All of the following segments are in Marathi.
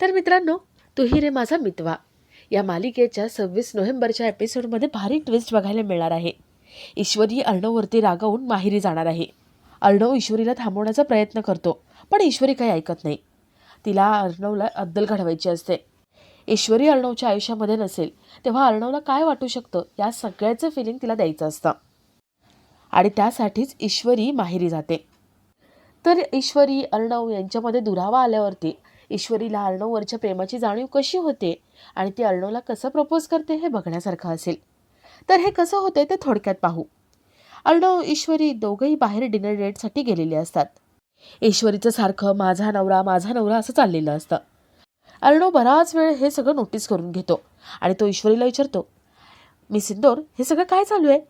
तर मित्रांनो तुही रे माझा मितवा. या मालिकेच्या सव्वीस नोव्हेंबरच्या एपिसोडमध्ये भारी ट्विस्ट बघायला मिळणार आहे. ईश्वरी अर्णववरती रागावून माहेरी जाणार आहे. अर्णव ईश्वरीला थांबवण्याचा प्रयत्न करतो पण ईश्वरी काही ऐकत नाही. तिला अर्णवला अद्दल घडवायची असते. ईश्वरी अर्णवच्या आयुष्यामध्ये नसेल तेव्हा अर्णवला काय वाटू शकतं या सगळ्याचं फिलिंग तिला द्यायचं असतं. आणि त्यासाठीच ईश्वरी माहेरी जाते. तर ईश्वरी अर्णव यांच्यामध्ये दुरावा आल्यावरती ईश्वरीला अर्णववरच्या प्रेमाची जाणीव कशी होते आणि ती अर्णवला कसं प्रपोज करते हे बघण्यासारखं असेल. तर हे कसं होते ते थोडक्यात पाहू. अर्णव ईश्वरी दोघंही बाहेर डिनर डेटसाठी गेलेले असतात. ईश्वरीचं सारखं माझा नवरा माझा नवरा असं चाललेलं असतं. अर्णव बराच वेळ हे सगळं नोटीस करून घेतो आणि तो ईश्वरीला विचारतो मी सिंदोर हे सगळं काय चालू आहे?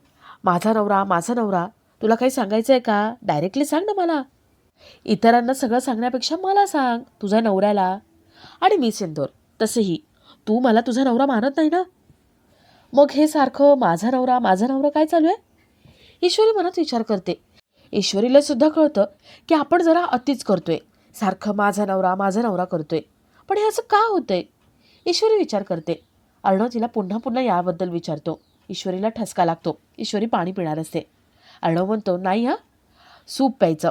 माझा नवरा माझा नवरा तुला काही सांगायचं आहे का? डायरेक्टली सांग ना मला. इतरांना सगळं सांगण्यापेक्षा मला सांग तुझ्या नवऱ्याला. आणि मी सिंदूर तसेही. तू मला तुझा नवरा मानत नाही ना? मग हे सारखं माझा नवरा माझा नवरा काय चालू आहे? ईश्वरी मनात विचार करते. ईश्वरीला सुद्धा कळतं की आपण जरा अतिच करतोय. सारखं माझा नवरा माझा नवरा करतोय. पण हे असं का होतंय? ईश्वरी विचार करते. अर्णव तिला पुन्हा पुन्हा याबद्दल विचारतो. ईश्वरीला ठसका लागतो. ईश्वरी पाणी पिणार असते. अर्णव म्हणतो नाही हां सूप प्यायचं.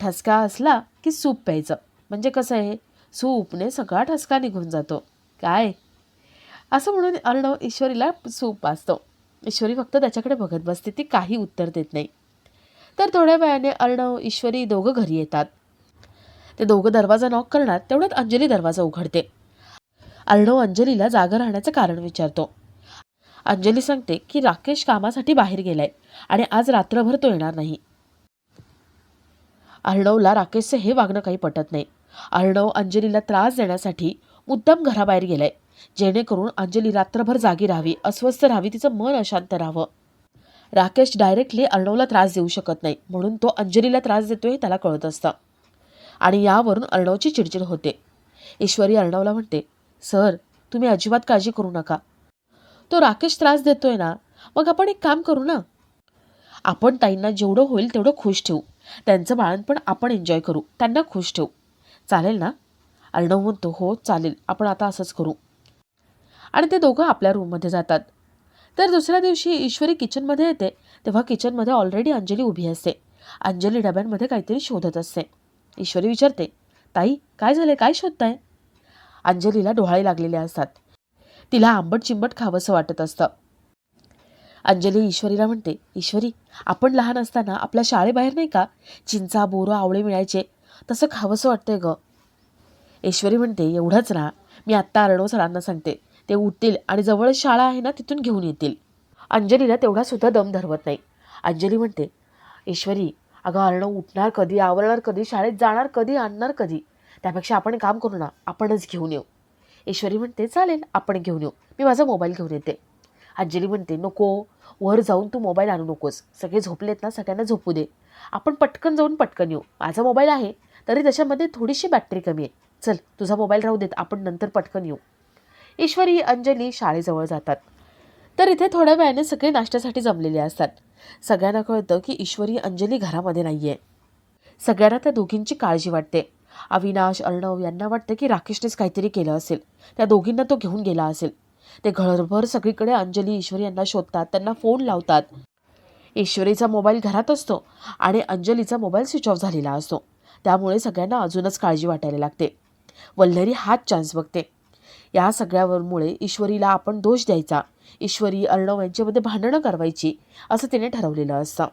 ठसका असला की सूप प्यायचं. म्हणजे कसं आहे? सूपने सगळा ठसका निघून जातो. काय? असं म्हणून अर्णव ईश्वरीला सूप वाचतो. ईश्वरी फक्त त्याच्याकडे बघत बसते ती काही उत्तर देत नाही. तर थोड्या वेळाने अर्णव ईश्वरी दोघं घरी येतात. ते दोघं दरवाजा नॉक करणार तेवढ्यात अंजली दरवाजा उघडते. अर्णव अंजलीला जागा राहण्याचं कारण विचारतो. अंजली सांगते की राकेश कामासाठी बाहेर गेलाय आणि आज रात्रभर तो येणार नाही. अर्णवला राकेशचं हे वागणं काही पटत नाही. अर्णव अंजलीला त्रास देण्यासाठी मुद्दाम घराबाहेर गेलाय. जेणेकरून अंजली रात्रभर जागी राहावी अस्वस्थ राहावी तिचं मन अशांत राहावं. राकेश डायरेक्टली अर्णवला त्रास देऊ शकत नाही म्हणून तो अंजलीला त्रास देतोय हे त्याला कळत असतं. आणि यावरून अर्णवची चिडचिड होते. ईश्वरी अर्णवला म्हणते सर तुम्ही अजिबात काळजी करू नका. तो राकेश त्रास देतोय ना मग आपण एक काम करू ना. आपण ताईंना जेवढं होईल तेवढं खुश ठेवू. त्यांचं बाळणपण आपण एन्जॉय करू. त्यांना खुश ठेवू. चालेल ना? अर्णव म्हणतो हो चालेल. आपण आता असंच करू. आणि ते दोघं आपल्या रूममध्ये जातात. तर दुसऱ्या दिवशी ईश्वरी किचनमध्ये येते. तेव्हा किचनमध्ये ऑलरेडी अंजली उभी असते. अंजली डब्यांमध्ये काहीतरी शोधत असते. ईश्वरी विचारते ताई काय झाले काय शोधताय? अंजलीला डोहाळे लागलेले असतात. तिला आंबट चिंबट खावंसं वाटत असतं. अंजली ईश्वरीला म्हणते ईश्वरी आपण लहान असताना आपल्या शाळेबाहेर नाही का चिंचा बोरं आवळे मिळायचे? तसं खावंसं वाटतंय ग. ईश्वरी म्हणते एवढंच ना. मी आत्ता अर्णव सरांना सांगते. ते उठतील आणि जवळच शाळा आहे ना तिथून घेऊन येतील. अंजलीला तेवढासुद्धा दम धरवत नाही. अंजली म्हणते ईश्वरी अगं अर्णव उठणार कधी आवरणार कधी शाळेत जाणार कधी आणणार कधी? त्यापेक्षा आपण काम करू ना आपणच घेऊन येऊ. ईश्वरी म्हणते चालेल आपण घेऊन येऊ. मी माझा मोबाईल घेऊन येते. अंजली म्हणते नको वर जाऊन तू मोबाईल आणू नकोस. सगळे झोपलेत ना सगळ्यांना झोपू दे. आपण पटकन जाऊन पटकन येऊ. माझा मोबाईल आहे तरी त्याच्यामध्ये थोडीशी बॅटरी कमी आहे. चल तुझा मोबाईल राहू देत आपण नंतर पटकन येऊ. ईश्वरी अंजली शाळेजवळ जातात. तर इथे थोड्या वेळाने सगळे नाश्त्यासाठी जमलेले असतात. सगळ्यांना कळतं की ईश्वरी अंजली घरामध्ये नाही आहे सगळ्यांना त्या दोघींची काळजी वाटते. अविनाश अर्णव यांना वाटतं की राकेशनेच काहीतरी केलं असेल. त्या दोघींना तो घेऊन गेला असेल. ते घरभर सगळीकडे अंजली ईश्वरी यांना शोधतात त्यांना फोन लावतात. ईश्वरीचा मोबाईल घरात असतो आणि अंजलीचा मोबाईल स्विच ऑफ झालेला असतो. त्यामुळे सगळ्यांना अजूनच काळजी वाटायला लागते. वल्लरी हाच चान्स बघते. या सगळ्यावरमुळे ईश्वरीला आपण दोष द्यायचा. ईश्वरी अर्णव यांच्यामध्ये भांडणं करवायची असं तिने ठरवलेलं असतं.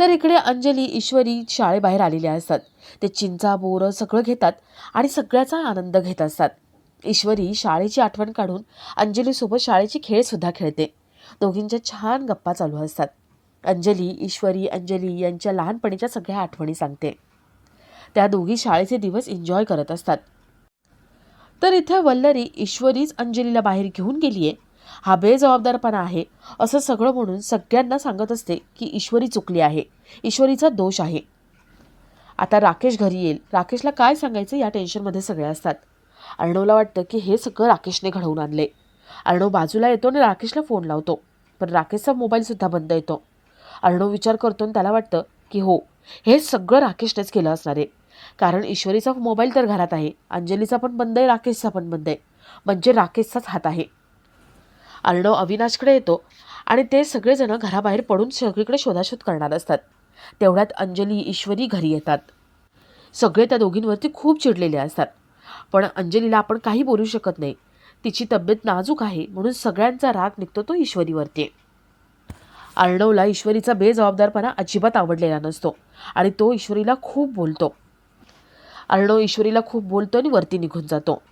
तर इकडे अंजली ईश्वरी शाळेबाहेर आलेल्या असतात. ते चिंचा बोरं सगळं घेतात आणि सगळ्याचा आनंद घेत असतात. ईश्वरी शाळेची आठवण काढून अंजलीसोबत शाळेची खेळसुद्धा खेळते. दोघींच्या छान गप्पा चालू असतात. अंजली ईश्वरी अंजली यांच्या लहानपणीच्या सगळ्या आठवणी सांगते. त्या दोघी शाळेचे दिवस एन्जॉय करत असतात. तर इथे वल्लरी ईश्वरीच अंजलीला बाहेर घेऊन गेली आहे हा बेजबाबदारपणा आहे. असं सगळं म्हणून सगळ्यांना सांगत असते की ईश्वरी चुकली आहे. ईश्वरीचा दोष आहे. आता राकेश घरी येईल. राकेशला काय सांगायचं या टेन्शनमध्ये सगळे असतात. अर्णवला वाटतं की हे सगळं राकेशने घडवून आणले. अर्णव बाजूला येतो आणि राकेशला फोन लावतो. पण राकेशचा मोबाईलसुद्धा बंद येतो. अर्णव विचार करतो आणि त्याला वाटतं की हो हे सगळं राकेशनेच केलं असणार आहे. कारण ईश्वरीचा मोबाईल तर घरात आहे. अंजलीचा पण बंद आहे राकेशचा पण बंद आहे. म्हणजे राकेशचाच हात आहे. अर्णव अविनाशकडे येतो आणि ते सगळेजण घराबाहेर पडून सगळीकडे शोधाशोध करणार असतात. तेवढ्यात अंजली ईश्वरी घरी येतात. सगळे त्या दोघींवरती खूप चिडलेले असतात. पण अंजलीला आपण काही बोलू शकत नाही. तिची तब्येत नाजूक आहे म्हणून सगळ्यांचा राग निघतो तो ईश्वरीवरती. अर्णवला ईश्वरीचा बेजबाबदारपणा अजिबात आवडलेला नसतो आणि तो ईश्वरीला खूप बोलतो. अर्णव ईश्वरीला खूप बोलतो आणि वरती निघून जातो.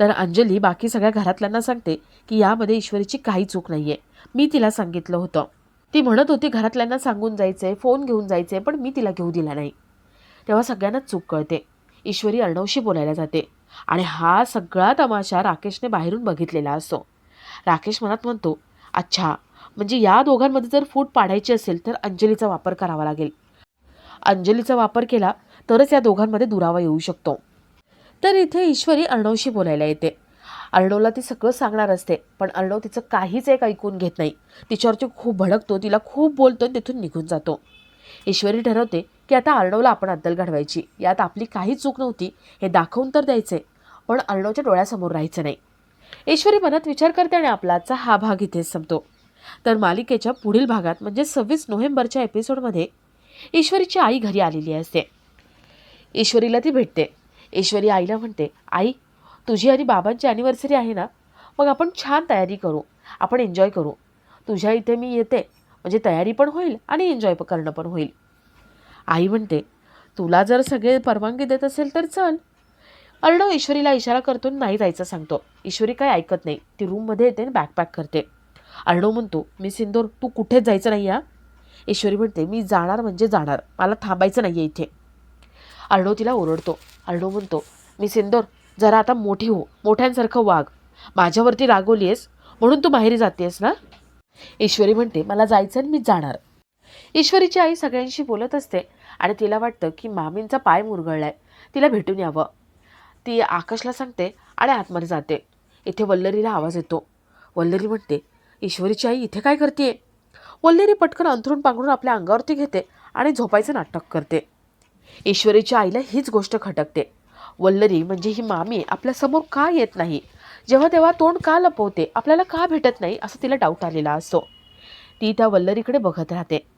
तर अंजली बाकी सगळ्या घरातल्यांना सांगते की यामध्ये ईश्वरीची काही चूक नाही आहे मी तिला सांगितलं होतं. ती म्हणत होती घरातल्यांना सांगून जायचं आहे फोन घेऊन जायचं आहे पण मी तिला घेऊ दिला नाही. तेव्हा सगळ्यांनाच चूक कळते. ईश्वरी अर्णवशी बोलायला जाते. आणि हा सगळा तमाशा राकेशने बाहेरून बघितलेला असतो. राकेश मनात म्हणतो अच्छा म्हणजे या दोघांमध्ये जर फूट पाडायची असेल तर अंजलीचा वापर करावा लागेल. अंजलीचा वापर केला तरच या दोघांमध्ये दुरावा येऊ शकतो. तर इथे ईश्वरी अर्णवशी बोलायला येते. अर्णवला ती सगळं सांगणार असते पण अर्णव तिचं काहीच एक ऐकून घेत नाही. तिच्यावरती खूप भडकतो तिला खूप बोलतो आणि तिथून निघून जातो. ईश्वरी ठरवते की आता अर्णवला आपण अद्दल घडवायची. यात आपली काही चूक नव्हती हे दाखवून तर द्यायचे. पण अर्णवच्या डोळ्यासमोर राहायचं नाही. ईश्वरी मनात विचार करते आणि आपला आजचा हा भाग इथेच संपतो. तर मालिकेच्या पुढील भागात म्हणजे सव्वीस नोव्हेंबरच्या एपिसोडमध्ये ईश्वरीची आई घरी आलेली असते. ईश्वरीला ती भेटते. ईश्वरी आईला म्हणते आई तुझी आणि बाबांची ॲनिव्हर्सरी आहे ना? मग आपण छान तयारी करू. आपण एन्जॉय करू. तुझ्या इथे मी येते. म्हणजे तयारी पण होईल आणि एन्जॉय करणं पण होईल. आई म्हणते तुला जर सगळे परवानगी देत असेल तर चल. अर्णव ईश्वरीला इशारा करतो आणि नाही जायचं सांगतो. ईश्वरी काय ऐकत नाही. ती रूममध्ये येते आणि बॅकपॅक करते. अर्णव म्हणतो मी सिंदूर तू कुठेच जायचं नाही या ईश्वरी म्हणते मी जाणार म्हणजे जाणार. मला थांबायचं नाही आहे इथे. अर्णव तिला ओरडतो. अर्णव म्हणतो मी सिंदूर जरा आता मोठी हो. मोठ्यांसारखं वाघ माझ्यावरती रागवली आहेस म्हणून तू माहेरी जातेस ना? ईश्वरी म्हणते मला जायचं आणि मी जाणार. ईश्वरीची आई सगळ्यांशी बोलत असते आणि तिला वाटतं की मामींचा पाय मुरगळलाय. तिला भेटून यावं. ती आकाशला सांगते आणि आतमध्ये जाते. इथे वल्लरीला आवाज येतो. वल्लरी म्हणते ईश्वरीची आई इथे काय करते वल्लरी पटकन अंथरून पांघरून आपल्या अंगावरती घेते आणि झोपायचं नाटक करते. ईश्वरीच्या आईला हीच गोष्ट खटकते. वल्लरी म्हणजे ही मामी आपल्यासमोर का येत नाही? जेव्हा तेव्हा तोंड का लपवते? आपल्याला का भेटत नाही? असं तिला डाऊट आलेला असतो. ती त्या वल्लरीकडे बघत राहते.